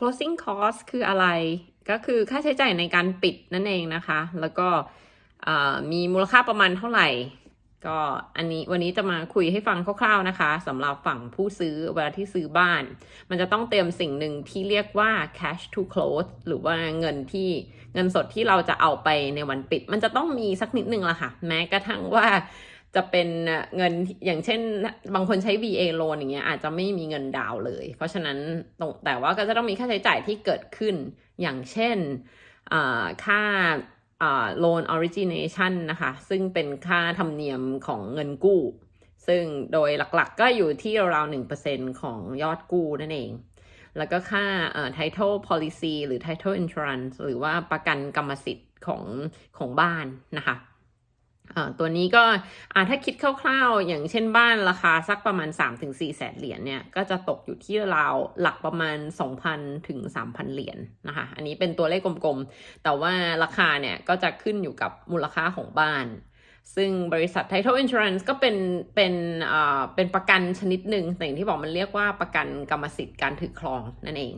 closing cost คืออะไร ก็คือค่าใช้จ่ายในการปิดนั่นเองนะคะ แล้วก็มีมูลค่าประมาณเท่าไหร่ ก็อันนี้วันนี้จะมาคุยให้ฟังคร่าวๆนะคะสำหรับฝั่งผู้ซื้อเวลาที่ซื้อบ้าน มันจะต้องเตรียมสิ่งหนึ่งที่เรียกว่า cash to close หรือว่าเงินที่เงินสดที่เราจะเอาไปในวันปิด มันจะต้องมีสักนิดนึงละค่ะ แม้กระทั่งว่า จะเป็นเงินอย่างเช่น บางคนใช้ VA loan อย่างเงี้ยอาจจะไม่มีเงินดาวเลย เพราะฉะนั้นตรงแต่ว่าก็จะต้องมีค่าใช้จ่ายที่เกิดขึ้น อย่างเช่นอ่าค่าอ่า loan origination นะคะ ซึ่งเป็นค่าธรรมเนียมของเงินกู้ ซึ่งโดยหลักๆก็อยู่ที่ราวๆ1%ของยอดกู้นั่นเอง แล้วก็ค่าเอ่อ title policy หรือ title insurance หรือว่าประกันกรรมสิทธิ์ของของบ้านนะคะ ตัวนี้ก็ถ้าคิดคร่าวๆ อย่างเช่นบ้านราคาสักประมาณ 3-4แสนเหรียญเนี่ย ก็จะตกอยู่ที่ราวหลักประมาณ 2,000ถึง3,000 เหรียญนะคะ อันนี้เป็นตัวเลขกลมๆ แต่ว่าราคาเนี่ยก็จะขึ้นอยู่กับมูลค่าของบ้าน ซึ่งบริษัท Title Insurance ก็เป็นเป็นอ่าเป็นประกันชนิดหนึ่งแต่อย่างที่บอกมันเรียกว่าประกันกรรมสิทธิ์การถือครองนั่นเอง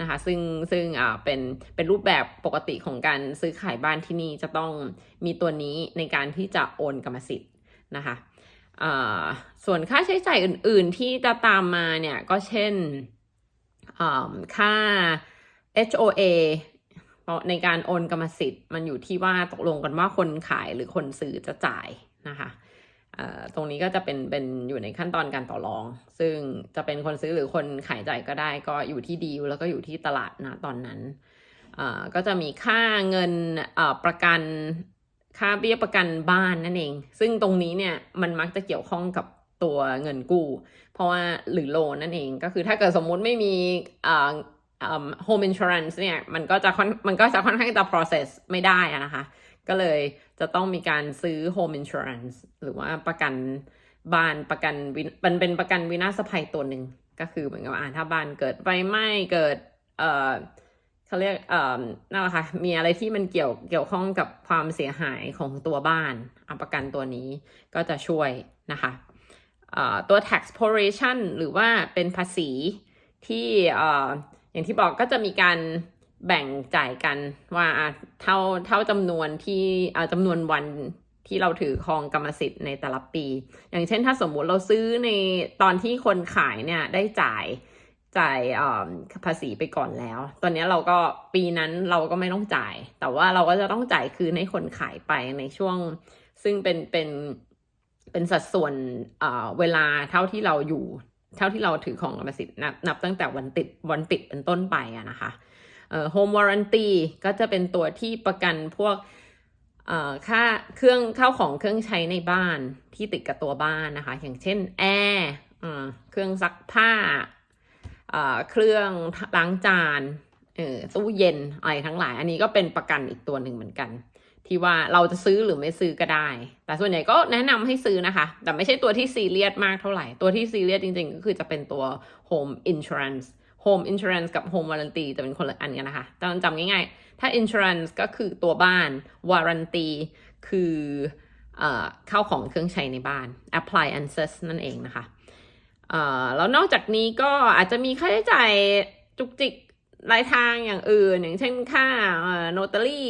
นะคะซึ่งซึ่งอ่าเป็นเป็นรูปแบบปกติของการซื้อขายบ้านที่นี่จะต้องมีตัวนี้ในการที่จะโอนกรรมสิทธิ์นะคะอ่าส่วนค่าใช้จ่ายอื่น ๆ ที่จะตามมาเนี่ยก็เช่นค่า HOA ในการโอนกรรมสิทธิ์มันอยู่ที่ว่าตกลงกันว่าคนขายหรือคนซื้อจะจ่ายนะคะ ตรงนี้ก็จะเป็นเป็นอยู่ในขั้นตอนการต่อรอง ซึ่งจะเป็นคนซื้อหรือคนขายจ่ายก็ได้ ก็อยู่ที่ดีลแล้วก็อยู่ที่ตลาดนะตอนนั้นก็จะมีค่าเงินประกันค่าเบี้ยประกันบ้านนั่นเอง ซึ่งตรงนี้เนี่ยมันมักจะเกี่ยวข้องกับตัวเงินกู้ เพราะว่าหรือโลนนั่นเองก็คือถ้าเกิดสมมุติไม่มีเอ่อ um, home insurance เนี่ยมันก็จะมันก็จะค่อนข้างจะ process ไม่ได้นะคะ ก็เลยจะต้องมีการซื้อ home insurance หรือว่าประกันบ้านประกันวิมันเป็นประกันวินาศภัยตัวหนึ่งก็คือเหมือนกับอ่าถ้าบ้านเกิดไฟไหม้เกิดเอ่อเขาเรียกเอ่อนั่นแหละค่ะมีอะไรที่มันเกี่ยวเกี่ยวข้องกับความเสียหายของตัวบ้านอะประกันตัวนี้ก็จะช่วยนะคะเอ่อตัว tax proration หรือว่าเป็นภาษีที่เอ่ออย่างที่บอกก็จะมีการ แบ่งจ่ายกันว่าเท่าเท่าจำนวนที่จำนวนวันที่เราถือครองกรรมสิทธิ์ในแต่ละปี อย่างเช่นถ้าสมมุติเราซื้อในตอนที่คนขายเนี่ยได้จ่ายจ่ายภาษีไปก่อนแล้ว ตอนนี้เราก็ปีนั้นเราก็ไม่ต้องจ่าย แต่ว่าเราก็จะต้องจ่ายคืนให้คนขายไปในช่วง ซึ่งเป็นเป็นเป็นสัดส่วนเวลาเท่าที่เราอยู่ เท่าที่เราถือของกรรมสิทธิ์นับนับตั้งแต่วันติดวันปิดเป็นต้นไปอะนะคะ เอ่อ home warranty ก็จะเป็นตัวที่ประกันพวกเอ่อค่าเครื่องเข้าของเครื่องใช้ในบ้านที่ติดกับตัวบ้านนะคะ อย่างเช่นแอร์เครื่องซักผ้าเอ่อเครื่องล้างจานเออตู้เย็นอะไรทั้งหลาย อันนี้ก็เป็นประกันอีกตัวหนึ่งเหมือนกัน ที่ว่าเราจะซื้อหรือไม่ซื้อก็ได้ แต่ส่วนใหญ่ก็แนะนำให้ซื้อนะคะ แต่ไม่ใช่ตัวที่ซีเรียสมากเท่าไหร่ ตัวที่ซีเรียสจริงๆ ก็คือจะเป็นตัว home insurance home insurance กับ home warranty จะเป็นคนละอันกันนะคะต้องจำง่ายๆ ถ้า insurance ก็คือตัวบ้าน warranty คือเอ่อเข้าของเครื่องใช้ในบ้าน appliances นั่นเองนะคะเอ่อแล้วนอกจากนี้ก็อาจจะมีค่าใช้จ่ายจุกจิกรายทางอย่างอื่น อย่างเช่นค่าเอ่อ notary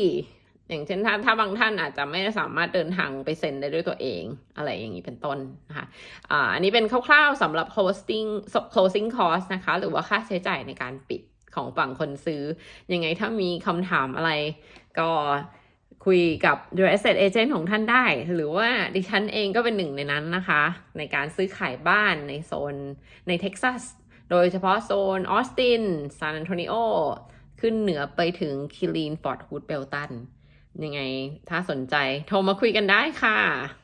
อย่างเช่นถ้าถ้าบางท่านอาจจะไม่สามารถเดินทางไปเซ็นได้ด้วยตัวเอง อะไรอย่างนี้เป็นต้นนะคะอ่าอันนี้เป็นคร่าวๆสำหรับ closing closing cost นะคะ หรือว่าค่าใช้จ่ายในการปิดของฝั่งคนซื้อ ยังไงถ้ามีคำถามอะไรก็คุยกับ real estate agent ของท่านได้ หรือว่าดิฉันเองก็เป็นหนึ่งในนั้นนะคะ ในการซื้อขายบ้านในโซนในเท็กซัส โดยเฉพาะโซนออสตินซานอันโทนิโอขึ้นเหนือไปถึงคิลีนฟอร์ดฮูดเบลตัน ยังไงถ้าสนใจโทรมาคุยกันได้ค่ะ